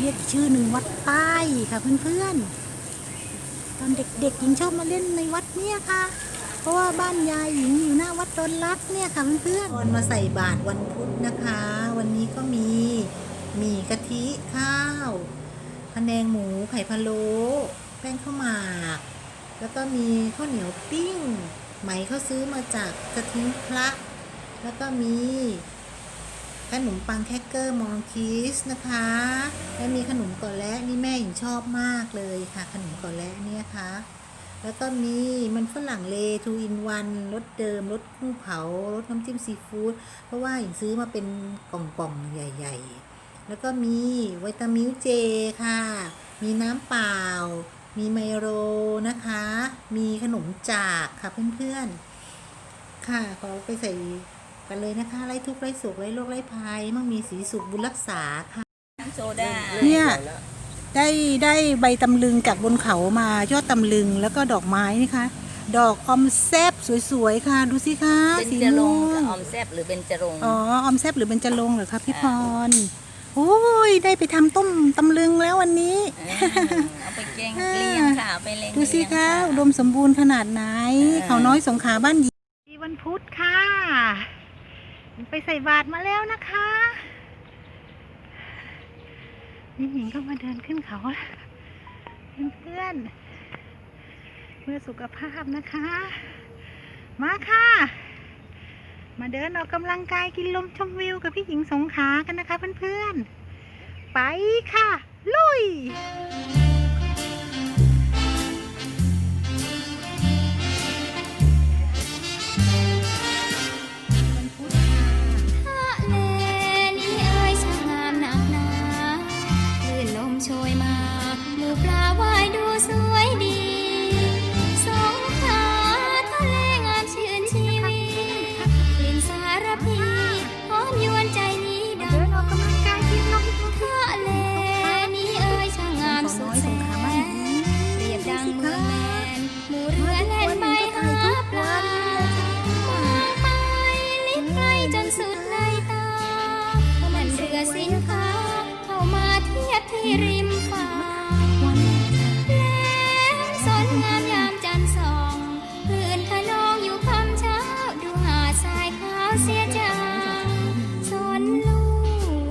เรียกชื่อหนึ่งวัดใต้ค่ะเพื่อนๆ ตอนเด็กๆหญิงชอบมาเล่นในวัดเนี่ยค่ะ เพราะว่าบ้านยายหญิงอยู่หน้าวัดดอนรักเนี่ยค่ะเพื่อนๆตอนมาใส่บาตรวันพุธนะคะ วันนี้ก็มีมีกะทิข้าวพะแนงหมูไข่พะโล้แป้งข้าวหมาก แล้วก็มีข้าวเหนียวปิ้ง ไหมเขาซื้อมาจากกะทิพระ แล้วก็มี ขนมปังแครกเกอร์มองคีสนะคะ และมีขนมกอและนี่แม่หญิงชอบมากเลยค่ะ ขนมกอและเนี่ยค่ะ แล้วก็มีมันฝรั่งเลทูอินวันรสเดิมรสกุ้งเผารสน้ำจิ้มซีฟู้ดเพราะว่าหญิงซื้อมาเป็นกล่องๆใหญ่ ๆ แล้วก็มีวิตามิลเจค่ะ มีน้ำเปล่า มีไมโลนะคะ มีขนมจากค่ะเพื่อนๆ ค่ะขอไปใส่ กันเลยนะคะ ไร้ทุกข์ไร้โศกไร้โรคไร้ภัยมั่งมีสีสุขบุญรักษาค่ะ โซดา เนี่ยได้ได้ใบตำลึงจากบนเขามายอดตำลึงแล้วก็ดอกไม้นี่คะดอกอมแซบสวยๆค่ะ ดูสิคะเป็นสีจรงม่วกับงออมแซบหรือเป็นจรงอ๋อออมแซบหรือเป็นจะลงเหรอคะพี่พรโอ้ยได้ไปทำต้มตำลึงแล้ววันนี้เออเอาไปแกงเลี้ยงค่ะเอาไปเลี้ยงดูสิเลี้ยงคะอุดมสมบูรณ์ขนาดไหน เออ เขาน้อยสงขลาบ้านหญิงวันพุธค่ะ ไปใส่บาตรมาแล้วนะคะนี่หญิงก็มาเดินขึ้นเขาเพื่อนเพื่อสุขภาพนะคะ มาค่ะ มาเดินออกกำลังกายกินลมชมวิวกับพี่หญิงสงขากันนะคะเพื่อนๆ ไปค่ะ ลุย สินค้า เข้ามาเทียบที่ริมฝั่งแหลมสนงามยามจันทร์ส่องคลื่นขนองอยู่คำเช้า ดูหาดทรายขาวเสียจางสนลู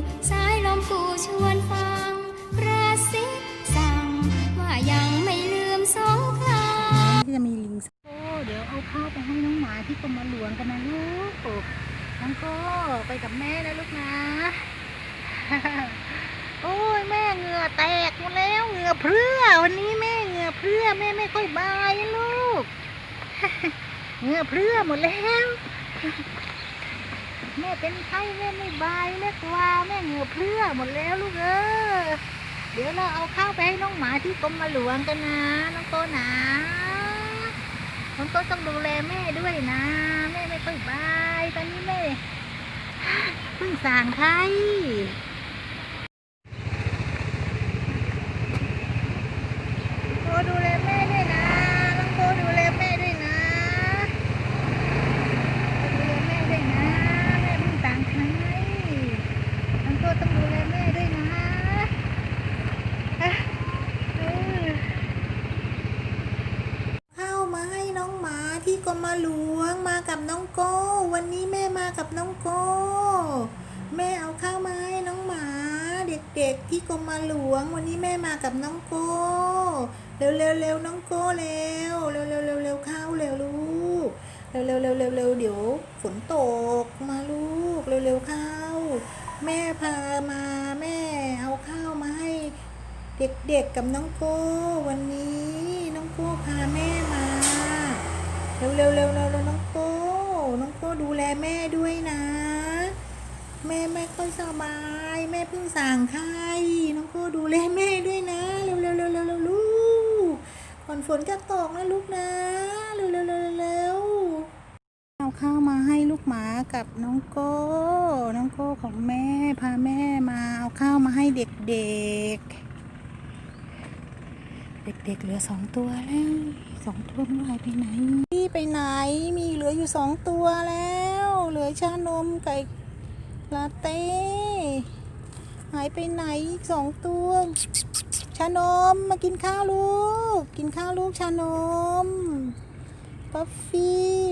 กสายลมกูชวนฟังกระซิบสั่ง ว่ายังไม่ลืมสงครามที่จะมีลิงโอ้เดี๋ยวเอาข้าวไปให้น้องหมาที่กรมหลวงกันนะลูกน้องโก็ไปกับแม่นะลูกนะ โอ้ยแม่เหงื่อแตกหมดแล้วเหงื่อเพื่อวันนี้แม่เหงื่อเพื่อแม่ไม่ค่อยบายลูกเหงื่อเพื่อหมดแล้วแม่เป็นไข้แม่ไม่บายแม่กลัวแม่เหงื่อเพื่อหมดแล้วลูกเออเดี๋ยวเราเอาข้าวไปให้น้องหมาที่กรมหลวงกันนะ น้องโตนะน้องโตต้องดูแลแม่ด้วยนะ แม่ไม่ค่อยบายตอนนี้แม่เพิ่งสั่งไข้โตดูแลแม่ด้วยนะ น้องโตดูแลแม่ด้วยนะดูแลแม่ด้วยนะ แม่เพิ่งสั่งไข้น้องโตต้องดูแลแม่ด้วยนะ เข้ามาให้น้องหมาที่กรมหลวง มากับน้องโก้ วันนี้แม่มากับน้องโก้ แม่เอาข้าวมาให้น้องหมา เด็กๆที่กรมหลวง วันนี้แม่มากับน้องโก้ เร็วๆเร็วน้องโก้เร็วเร็วเร็วเร็วเร็วข้าเร็วลูกเร็วเร็วเร็วเร็วเร็วเดี๋ยวฝนตกมาลูกเร็วเร็วเข้าแม่พามาแม่เอาข้าวมาให้เด็กๆกับน้องโก้ วันนี้น้องโก้พาแม่มา เร็วๆๆๆน้อง ก้น้องโก้ดูแลแม่ด้วยนะ แม่ไม่ค่อยสบาย แม่เพิ่งสั่งไข้น้องโก้ดูแลแม่ด้วยนะ เร็วๆเร็วๆเร็วๆเร็วๆลูกก่อนฝนจะตกนะลูกนะ เร็วๆเร็วๆเร็วเอาข้าวมาให้ลูกหมากับน้องโก้ น้องโก้ของแม่พาแม่มาเอาข้าวมาให้เด็กๆเด็กๆ เหลือสองตัวแล้วสองตัวมันหายไปไหน ไปไหน มีเหลืออยู่สองตัวแล้ว เหลือชานมไก่ลาเต้ หายไปไหนอีกสองตัว ชานมมากินข้าวลูก กินข้าวลูกชานมกาแฟ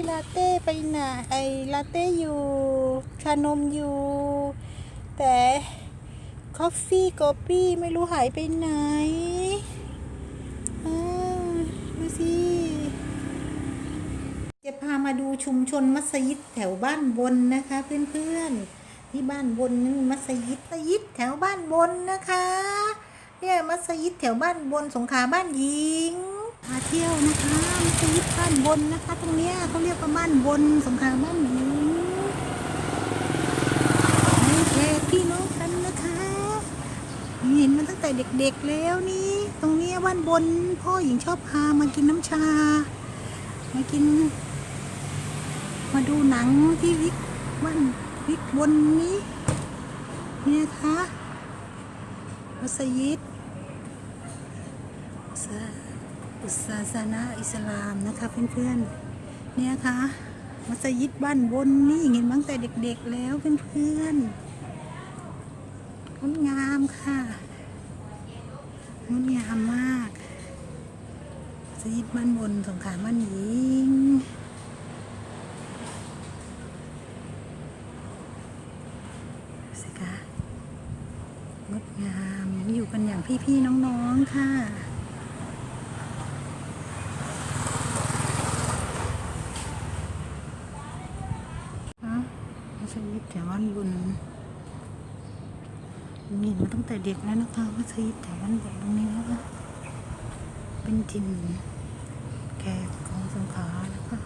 ลาเต้ไปไหนไอลาเต้อยู่ ชานมอยู่ แต่คอฟฟี่กอปี้ไม่รู้หายไปไหนอ่าดูสิ จะพา มาดูชุมชนมัสยิดแถวบ้านบนนะคะเพื่อนๆที่บ้านบนนั่นมัสยิดมัสยิดแถวบ้านบนนะคะเนี่ยมัสยิดแถวบ้านบนสงขาบ้านหญิงพาเที่ยวนะคะมัสยิดบ้านบนนะคะ ตรงเนี้ยเขาเรียกว่าบ้านบนสงขาบ้านหญิงให้แขกพี่น้องกันนะคะเห็นมาตั้งแต่เด็กๆแล้วนี่ตรงเนี้ยบ้านบน พ่อหญิงชอบพามากินน้ำชามากิน มาดูหนังที่วิกวันวิกบนนี้เนี่ยค่ะมัสยิดอุสาศาสนาอิสลามนะคะเพื่อนๆเนี่ยค่ะมัสยิดบ้านบนนี่เห็นมาตั้งแต่เด็กๆแล้วเพื่อนๆงดงามค่ะงดงามมากมัสยิดบ้านบนสงขาบ้านหญิง สิคะงดงามอยู่กันอย่าง พี่ๆน้องๆค่ะ ฮะมัสยิดแถวบ้านบุญนี่มาตั้งแต่เด็กแล้วนะคะมัสยิดแถวบ้านบุญตรงนี้นะคะเป็นจินแขกของสงขลานะคะ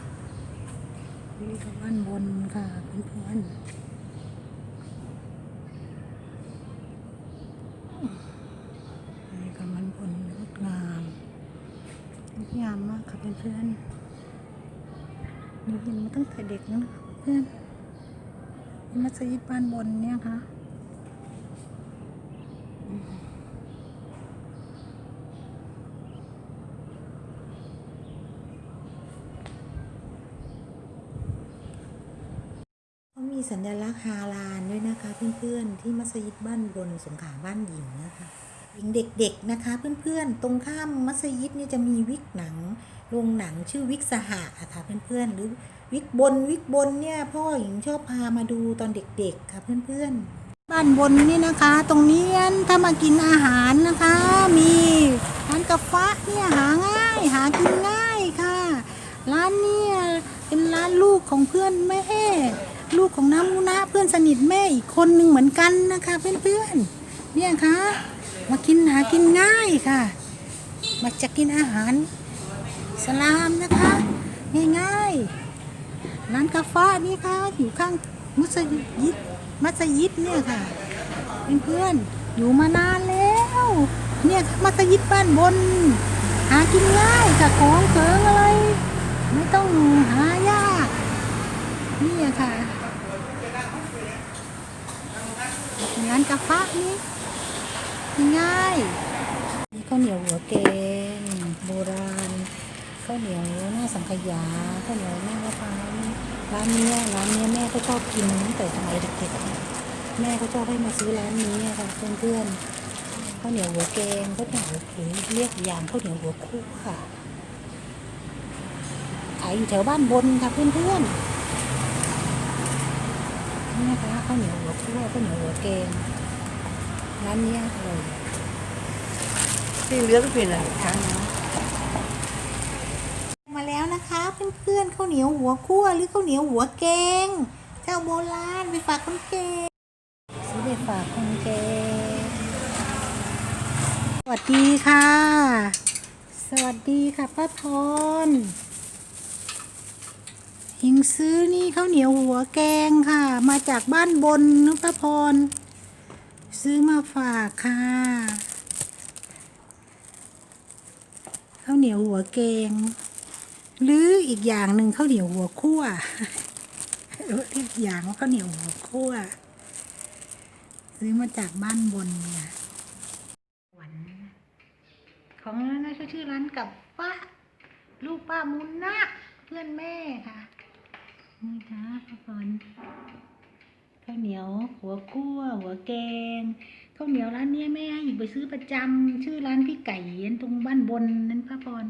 นี่แถวบ้านบนค่ะเพื่อนๆ นี่ก็มันบนงดงาม งามมากค่ะเพื่อนๆนี่เห็นมาตั้งแต่เด็กนะเพื่อนนี่มัสยิดบ้านบนเนี่ยค่ะมีสัญลักษณ์ฮาลาลด้วยนะคะเพื่อนๆที่มัสยิดบ้านบนสงขาบ้านหญิงนะคะ หญิงเด็กๆนะคะ เพื่อนๆ ตรงข้ามมัสยิดเนี่ยจะมีวิกหนังโรงหนังชื่อวิกสหะอะค่ะเพื่อนๆ หรือวิกบนวิกบนเนี่ยพ่อหญิงชอบพามาดูตอนเด็กๆค่ะเพื่อนๆ บ้านบนนี่นะคะ ตรงนี้ถ้ามากินอาหารนะคะ มีร้านกาแฟเนี่ยหาง่ายหากินง่ายค่ะ ร้านเนี่ยเป็นร้านลูกของเพื่อนแม่ลูกของน้ำมูนะเพื่อนสนิทแม่อีกคนหนึ่งเหมือนกันนะคะ เพื่อนๆเนี่ยค่ะ มากินหากินง่ายค่ะ มาจะกินอาหารสลามนะคะ ง่ายๆร้านกาแฟนี่ค่ะอยู่ข้างมัสยิดมัสยิดเนี่ยค่ะเพื่อนๆอยู่มานานแล้ว เนี่ยมัสยิดบ้านบน หากินง่ายค่ะของเขิงอะไร ไม่ต้องหายากนี่ค่ะร้านกาแฟนี่ ง่ายนี่ข้าวเหนียวหัวแกงโบราณข้าวเหนียวหน้าสังขยาข้าวเหนียวหน้ามะพร้าวนี่ร้านเนี้ยร้านเนี้ยแม่ก็ชอบกินตั้งแต่สมัยเด็กๆแม่ก็ชอบให้มาซื้อร้านนี้ค่ะเพื่อนๆข้าวเหนียวหัวแกงข้าวเหนียวหัวหรือเรียกอย่างข้าวเหนียวหัวคู่ค่ะขายอยู่แถวบ้านบนค่ะเพื่อนๆนี่นะคะข้าวเหนียวหัวคู่ข้าวเหนียวหัวแกง ร้านเนี้ยอร่อยที่เหลือก็เป็นอะไรคะมาแล้วนะคะเพื่อนๆข้าวเหนียวหัวคั่วหรือข้าวเหนียวหัวแกง เจ้าโบราณไปฝากคนแก่ซื้อไปฝากคนแก่สวัสดีค่ะ สวัสดีค่ะป้าพรหิงซื้อนี่ข้าวเหนียวหัวแกงค่ะ มาจากบ้านบนนุป้าพร ซื้อมาฝากค่ะข้าวเหนียวหัวแกง หรืออีกอย่างหนึ่งข้าวเหนียวหัวคั่วเรียกอีกอย่างว่าข้าวเหนียวหัวคั่ว ซื้อมาจากบ้านบนเนี่ยหวานของร้านนั้นก็ชื่อร้านกับป้าลูกป้ามุนนะเพื่อนแม่ค่ะนี่ค่ะป้าพรข้าวเหนียว หัวคั่วหัวแกงข้าวเหนียวร้านนี้แม่ให้หญิงไปซื้อประจำชื่อร้านพี่ไก่ยันตรงบ้านบนนั้นพระพร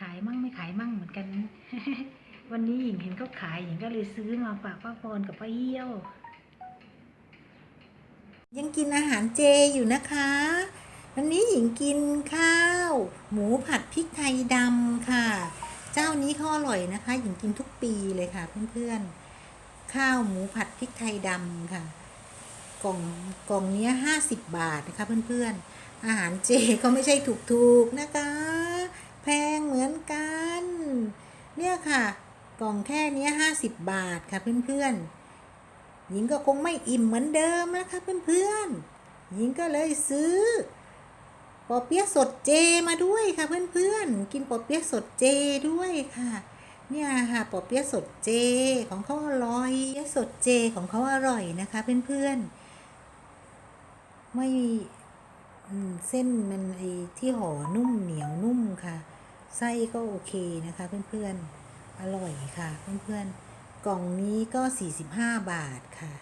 ขายมั่งไม่ขายมั่งเหมือนกัน วันนี้หญิงเห็นเขาขายหญิงก็เลยซื้อมาฝากป้าพรกับป้าเอี้ยว ยังกินอาหารเจอยู่นะคะ วันนี้หญิงกินข้าว หมูผัดพริกไทยดำค่ะ เจ้านี้เขาอร่อยนะคะ หญิงกินทุกปีเลยค่ะเพื่อนๆ ข้าวหมูผัดพริกไทยดำค่ะ กล่องกล่องเนี้ยห้าสิบบาทนะคะเพื่อนๆ อาหารเจก็ไม่ใช่ถูกๆนะคะ แพงเหมือนกัน เนี่ยค่ะ กล่องแค่เนี้ยห้าสิบบาทค่ะเพื่อนๆ หญิงก็คงไม่อิ่มเหมือนเดิมนะคะเพื่อนๆ หญิงก็เลยซื้อปอเปี๊ยะสดเจมาด้วยค่ะเพื่อนๆ กินปอเปี๊ยะสดเจด้วยค่ะ เนี่ยค่ะปอเปี๊ยะสดเจของเขาอร่อยเปี๊ยะสดเจของเขาอร่อยนะคะ เพื่อนๆ ไม่อืมเส้นมันไอที่ห่อนุ่มเหนียวนุ่มค่ะ ไส้ก็โอเคนะคะเพื่อนๆ อร่อยค่ะ เพื่อนๆ กล่องนี้ก็ 45 บาทค่ะ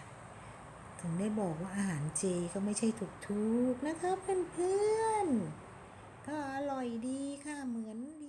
ถึงได้บอกว่าอาหารเจก็ไม่ใช่ถูกๆนะคะเพื่อนๆ ก็อร่อยดีค่ะเหมือนดี